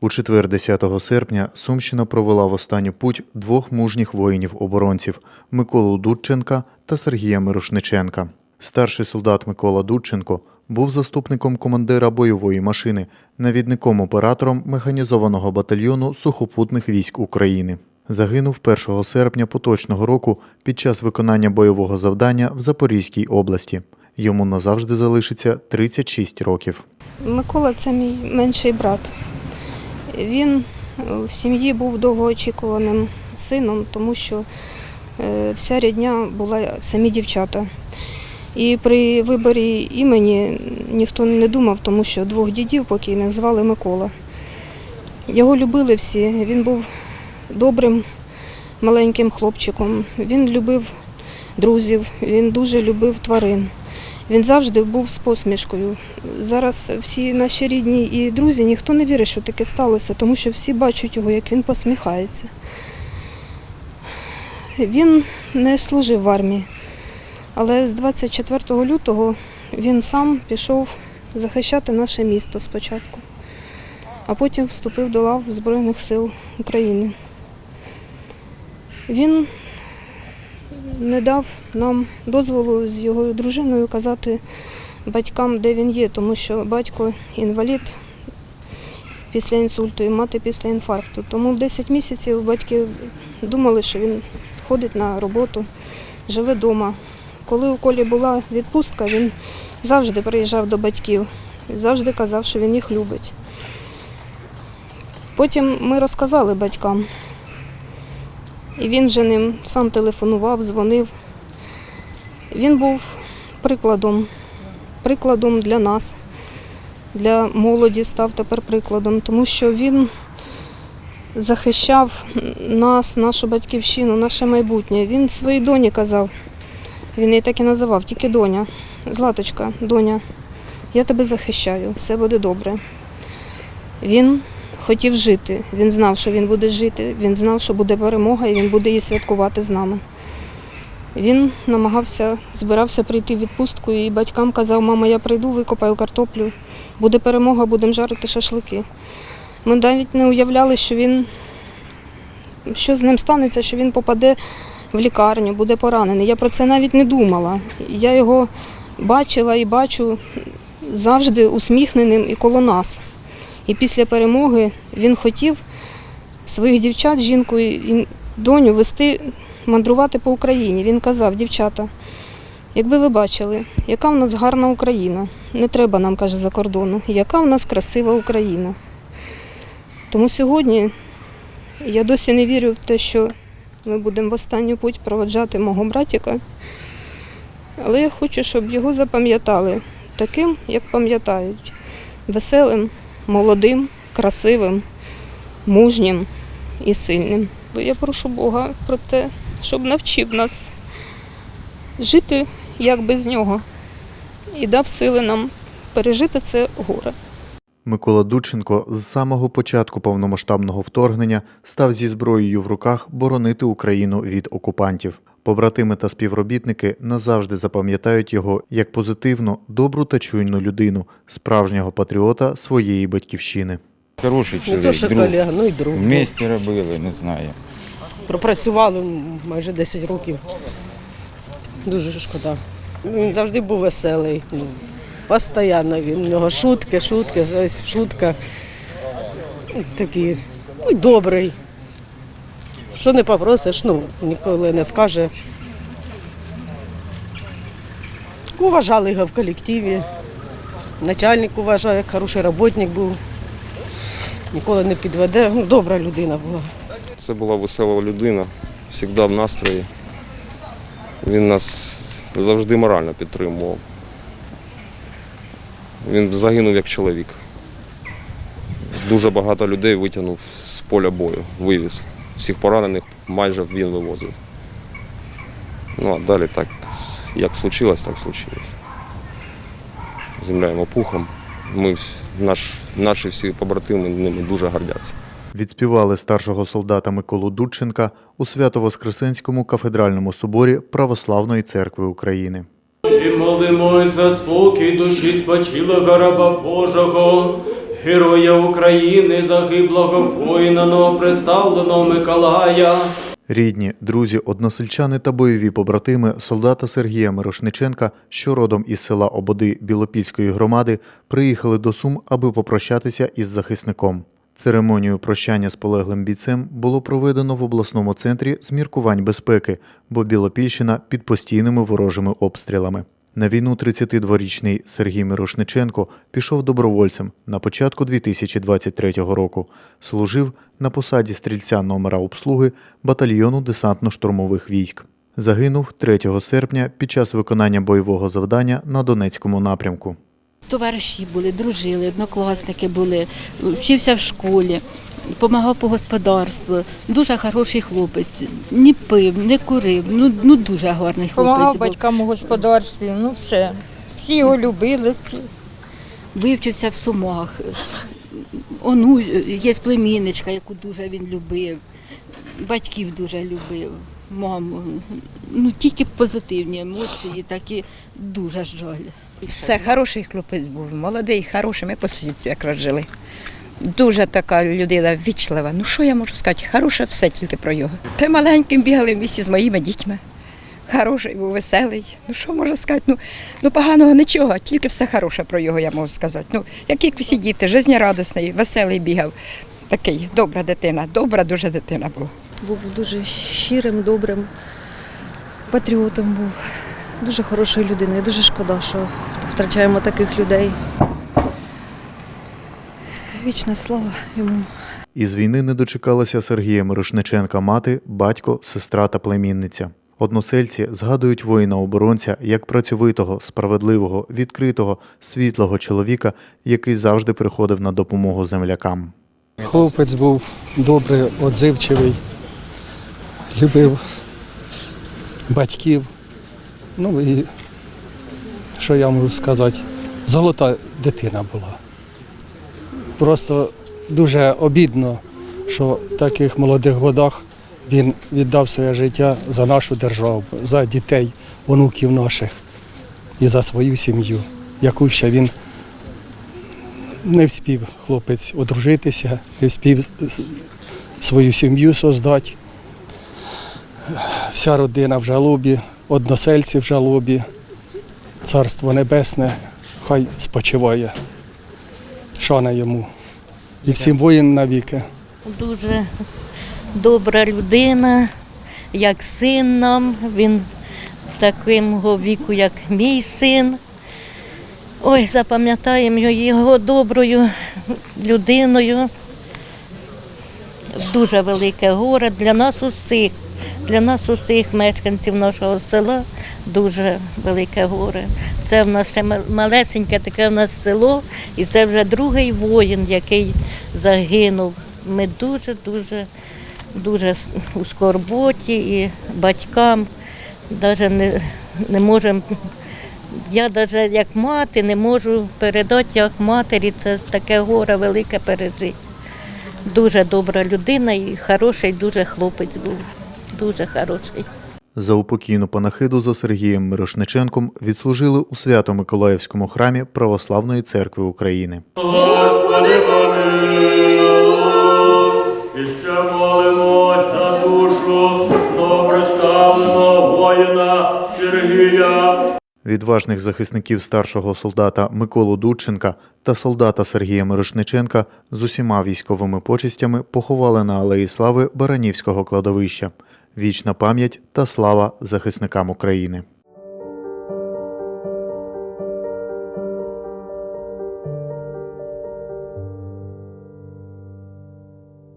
У четвер 10 серпня Сумщина провела в останню путь двох мужніх воїнів-оборонців Миколу Дудченка та Сергія Мирошниченка. Старший солдат Микола Дудченко був заступником командира бойової машини, навідником-оператором механізованого батальйону сухопутних військ України. Загинув 1 серпня поточного року під час виконання бойового завдання в Запорізькій області. Йому назавжди залишиться 36 років. Микола це мій менший брат. Він в сім'ї був довгоочікуваним сином, тому що е, вся рідня була самі дівчата. І при виборі імені ніхто не думав, тому що двох дідів покійних звали Микола. Його любили всі. Він був добрим маленьким хлопчиком. Він любив друзів, він дуже любив тварин. Він завжди був з посмішкою. Зараз всі наші рідні і друзі, ніхто не вірить, що таке сталося, тому що всі бачать його, як він посміхається. Він не служив в армії, але з 24 лютого він сам пішов захищати наше місто спочатку, а потім вступив до лав Збройних сил України. Він не дав нам дозволу з його дружиною казати батькам, де він є, тому що батько інвалід після інсульту і мати після інфаркту. Тому 10 місяців батьки думали, що він ходить на роботу, живе вдома. Коли у колі була відпустка, він завжди приїжджав до батьків, завжди казав, що він їх любить. Потім ми розказали батькам. І він вже ним сам телефонував, дзвонив. Він був прикладом, прикладом для нас, для молоді став тепер прикладом, тому що він захищав нас, нашу батьківщину, наше майбутнє. Він своїй доні казав, він її так і називав, тільки доня. Златочка, доня, я тебе захищаю, все буде добре. Він хотів жити. Він знав, що він буде жити, він знав, що буде перемога і він буде її святкувати з нами. Він намагався, збирався прийти в відпустку і батькам казав, мама, я прийду, викопаю картоплю, буде перемога, будемо жарити шашлики. Ми навіть не уявляли, що він, що з ним станеться, що він попаде в лікарню, буде поранений. Я про це навіть не думала. Я його бачила і бачу завжди усміхненим і коло нас. І після перемоги він хотів своїх дівчат, жінку і доню вести мандрувати по Україні. Він казав, дівчата, якби ви бачили, яка в нас гарна Україна, не треба нам, каже, за кордону, яка в нас красива Україна. Тому сьогодні я досі не вірю в те, що ми будемо в останню путь проводжати мого братіка. Але я хочу, щоб його запам'ятали таким, як пам'ятають, веселим, молодим, красивим, мужнім і сильним. Бо я прошу Бога про те, щоб навчив нас жити як без нього і дав сили нам пережити це горе. Микола Дудченко з самого початку повномасштабного вторгнення став зі зброєю в руках боронити Україну від окупантів. Побратими та співробітники назавжди запам'ятають його як позитивну, добру та чуйну людину, справжнього патріота своєї батьківщини. Хороший Не чоловік, то, що друг. колега, ну і друг. Вместе робили, не знаю. Пропрацювали майже 10 років. Дуже шкода. Він завжди був веселий. Ну, Постоянно він. У нього шутки, шутки, весь в шутках. Ну, Такий, ну, добрий. Що не попросиш, ну, ніколи не откаже. Уважали його в колективі. Начальник уважав, як хороший роботник був. Ніколи не підведе. Ну, добра людина була. Це була весела людина, завжди в настрої. Він нас завжди морально підтримував. Він загинув як чоловік. Дуже багато людей витягнув з поля бою, вивіз. Всіх поранених майже він вивозив. Ну а далі так, як случилось, так случилось. Земля йому пухом. Ми, наш, наші всі побратими ними дуже гордяться. Відспівали старшого солдата Миколу Дудченка у Свято-Воскресенському кафедральному соборі Православної церкви України. І молимось за спокій душі спочилого раба Божого, Героя України, загиблого воїна новоприставленого Миколая. Рідні, друзі, односельчани та бойові побратими солдата Сергія Мирошниченка, що родом із села Ободи Білопільської громади, приїхали до Сум, аби попрощатися із захисником. Церемонію прощання з полеглим бійцем було проведено в обласному центрі з міркувань безпеки, бо Білопільщина під постійними ворожими обстрілами. На війну 32-річний Сергій Мирошниченко пішов добровольцем на початку 2023 року. Служив на посаді стрільця номера обслуги батальйону десантно-штурмових військ. Загинув 3 серпня під час виконання бойового завдання на Донецькому напрямку. Товариші були, дружили, однокласники були, вчився в школі, допомагав по господарству. Дуже хороший хлопець. Не пив, не курив. Ну, ну дуже гарний Помагав хлопець. був. батькам у господарстві, ну все. Всі його любили, всі. Вивчився в сумах. Ону, є племінничка, яку дуже він любив. Батьків дуже любив. Маму. Ну тільки позитивні емоції, такі дуже жаль. Все, хороший хлопець був, молодий, хороший, ми по сусідстві якраз жили. Дуже така людина вічлива. Ну що я можу сказати? Хороше все тільки про його. Ти маленьким бігали в місті з моїми дітьми. Хороший був, веселий. Ну що можу сказати? Ну, ну поганого нічого, тільки все хороше про його я можу сказати. Ну, як і всі діти, жизнерадісний, веселий бігав. Такий добра дитина, добра дуже дитина була. був дуже щирим, добрим, патріотом був, дуже хорошою людиною. Дуже шкода, що втрачаємо таких людей. Вічна слава йому. Із війни не дочекалася Сергія Мирошниченка мати, батько, сестра та племінниця. Односельці згадують воїна-оборонця як працьовитого, справедливого, відкритого, світлого чоловіка, який завжди приходив на допомогу землякам. Хлопець був добрий, отзивчивий, любив батьків. Ну і що я можу сказати, золота дитина була. Просто дуже обідно, що в таких молодих годах він віддав своє життя за нашу державу, за дітей, онуків наших і за свою сім'ю, яку ще він не вспів хлопець одружитися, не вспів свою сім'ю создати. Вся родина в жалобі, односельці в жалобі. Царство Небесне, хай спочиває. Шана йому. І всім воїн навіки. Дуже добра людина, як син нам. Він такого віку, як мій син. Ой, запам'ятаємо його доброю людиною. Дуже велике горе для нас усіх, для нас усіх мешканців нашого села дуже велике горе. Це в нас ще малесеньке таке в нас село, і це вже другий воїн, який загинув. Ми дуже, дуже, дуже у скорботі і батькам навіть не, не можемо. Я навіть як мати не можу передати як матері, це таке горе велике пережити. Дуже добра людина і хороший дуже хлопець був. Дуже хороший. За упокійну панахиду за Сергієм Мирошниченком відслужили у Свято-Миколаївському храмі Православної церкви України. Господи, помилуй. І ще молимось за душу новоприставленого воїна Сергія. Відважних захисників старшого солдата Миколу Дудченка та солдата Сергія Мирошниченка з усіма військовими почистями поховали на Алеї Слави Баранівського кладовища. Вічна пам'ять та слава захисникам України.